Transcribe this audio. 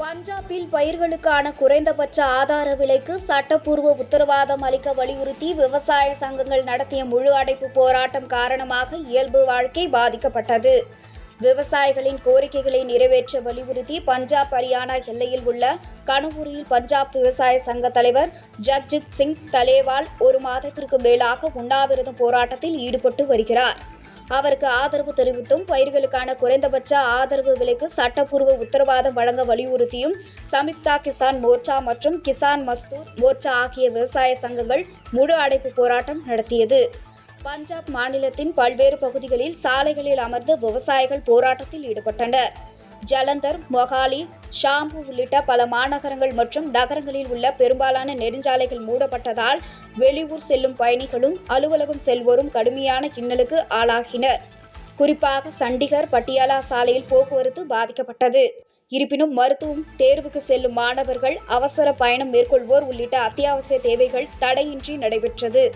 பஞ்சாபில் பயிர்களுக்கான குறைந்தபட்ச ஆதார விலைக்கு சட்டப்பூர்வ உத்தரவாதம் அளிக்க வலியுறுத்தி விவசாய சங்கங்கள் நடத்திய முழு அடைப்பு போராட்டம் காரணமாக இயல்பு வாழ்க்கை பாதிக்கப்பட்டது. விவசாயிகளின் கோரிக்கைகளை நிறைவேற்ற வலியுறுத்தி பஞ்சாப் ஹரியானா எல்லையில் உள்ள கனூரில் பஞ்சாப் விவசாய சங்க தலைவர் ஜக்ஜித் சிங் தலேவால் ஒரு மாதத்திற்கு மேலாக உண்ணாவிரதம் போராட்டத்தில் ஈடுபட்டு வருகிறார். அவருக்கு ஆதரவு தெரிவித்தும் பயிர்களுக்கான குறைந்தபட்ச ஆதரவு விலைக்கு சட்டப்பூர்வ உத்தரவாதம் வழங்க வலியுறுத்தியும் சம்யுக்தா கிசான் மோர்ச்சா மற்றும் கிசான் மஸ்தூர் மோர்ச்சா ஆகிய விவசாய சங்கங்கள் முழு அடைப்பு போராட்டம் நடத்தியது. பஞ்சாப் மாநிலத்தின் பல்வேறு பகுதிகளில் சாலைகளில் அமர்ந்து விவசாயிகள் போராட்டத்தில் ஈடுபட்டனர். ஜலந்தர் மொஹாலி ஷாம்பு உள்ளிட்ட பல மாநகரங்கள் மற்றும் நகரங்களில் உள்ள பெரும்பாலான நெடுஞ்சாலைகள் மூடப்பட்டதால் வெளியூர் செல்லும் பயணிகளும் அலுவலகம் செல்வோரும் கடுமையான இன்னலுக்கு ஆளாகினர். குறிப்பாக சண்டிகர் பட்டியாலா சாலையில் போக்குவரத்து பாதிக்கப்பட்டது. இருப்பினும் மருத்துவம் தேர்வுக்கு செல்லும் மாணவர்கள் அவசர பயணம் மேற்கொள்வோர் உள்ளிட்ட அத்தியாவசிய தேவைகள் தடையின்றி நடைபெற்றது.